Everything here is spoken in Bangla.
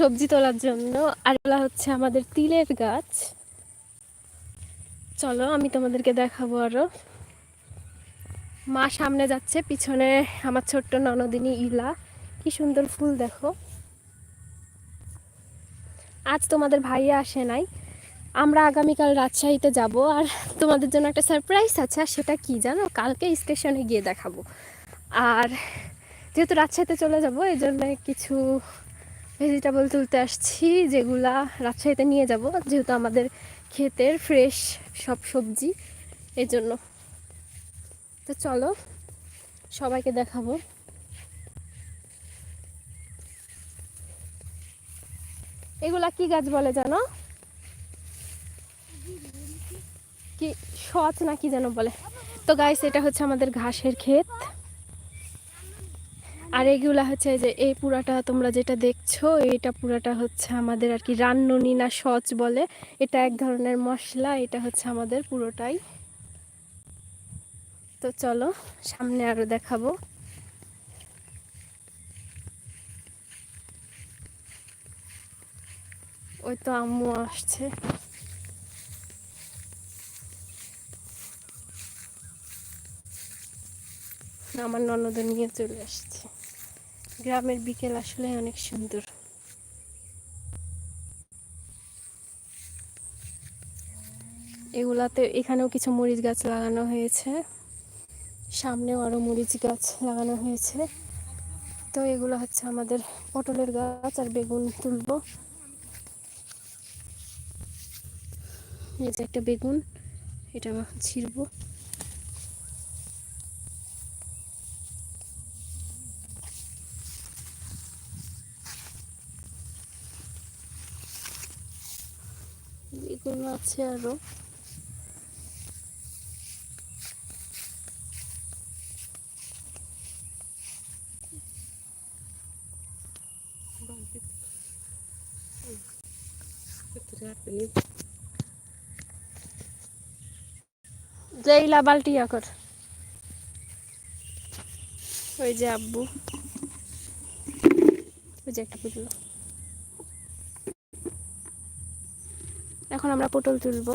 সবজি তোলার জন্য। আর এগুলা হচ্ছে আমাদের তিলের গাছ। চলো, আমি তোমাদেরকে দেখাবো আরও। মা সামনে যাচ্ছে, পিছনে আমার ছোট্ট ননদিনী ইলা। কি সুন্দর ফুল দেখো। আজ তোমাদের ভাইয়া আসে নাই। আমরা আগামীকাল রাজশাহীতে যাব। আর তোমাদের জন্য একটা সারপ্রাইজ আছে, আর সেটা কি জানো? কালকে স্টেশনে গিয়ে দেখাবো। আর যেহেতু রাজশাহীতে চলে যাব এই জন্য কিছু ভেজিটেবল তুলতে আসছি, যেগুলা রাজশাহীতে নিয়ে যাব, যেহেতু আমাদের ক্ষেতের ফ্রেশ সব সবজি এই জন্য তো চলো, সবাইকে দেখাবো। এগুলা কি গাছ বলে জানো? কি সচ না কি যেন বলে। তো গাইস এটা হচ্ছে আমাদের ঘাসের ক্ষেত। আর এগুলা হচ্ছে যে এই পুরাটা তোমরা যেটা দেখছ এটা পুরাটা হচ্ছে আমাদের আর কি রান্ননি না সচ বলে। এটা এক ধরনের মশলা, এটা হচ্ছে আমাদের পুরোটাই। তো চলো, সামনে আরও দেখাবো। ওই তো আম্মু আসছে। আমার ননদ নিয়ে চলে আসছে। গ্রামের বিকেল আসলে অনেক সুন্দর। এগুলাতে এখানেও কিছু মরিচ গাছ লাগানো হয়েছে। সামনেও আরও মরিচ গাছ লাগানো হয়েছে। তো এগুলো হচ্ছে আমাদের পটলের গাছ আর বেগুন তুলবো। এই যে একটা বেগুন, এটা ছিড়বো। বেগুন আছে আরও। জেইলা বালটি কর। ওই যে আব্বু। ওই যে একটা পুজলো এখন আমরা পটল তুলবো।